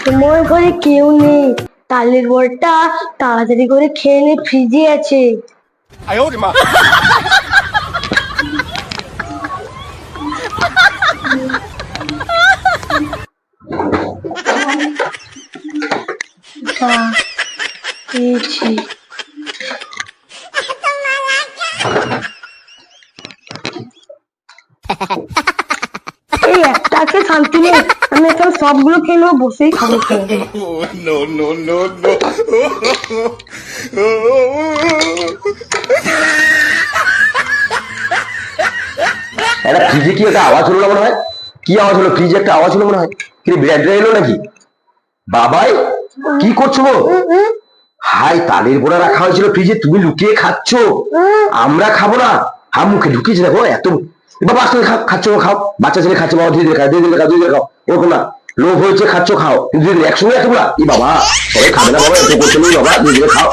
সময় ঘরে কেউ নেই। তালের বড়টা তাড়াতাড়ি করে খেয়ে নে ফ্রিজে আছে। এই একটা শান্তি নেই। আমি এখন সবগুলো খেয়ে বসেই খাব no. ফ্রিজে কি একটা আওয়াজ হলো না মনে হয়? কি আওয়াজ হলো? ফ্রিজে একটা আওয়াজ হলো মনে হয়? কি বিরাট এলো নাকি? বাবাই কি করছ গো? হাই তালের গোড়া রাখা হয়েছিল ফ্রিজে তুমি লুকিয়ে খাচ্ছ। আমরা খাব না। হা মুখে ঢুকিয়েছে দেখো এত বাবা, আসলে খাচ্ছ খাও। বাচ্চা ছেলে খাচ্ছে, বাবা ধীরে ধীরে খাও ধীরে খাও ধীরে খাও ওরকম না। লোভ হয়েছে, খাচ্ছ, খাও। ধীরে একসঙ্গে এতগুলা ই বাবা, সবাই খাবে না, বাবা, এত করছে বাবা ধীরে ধীরে খাও।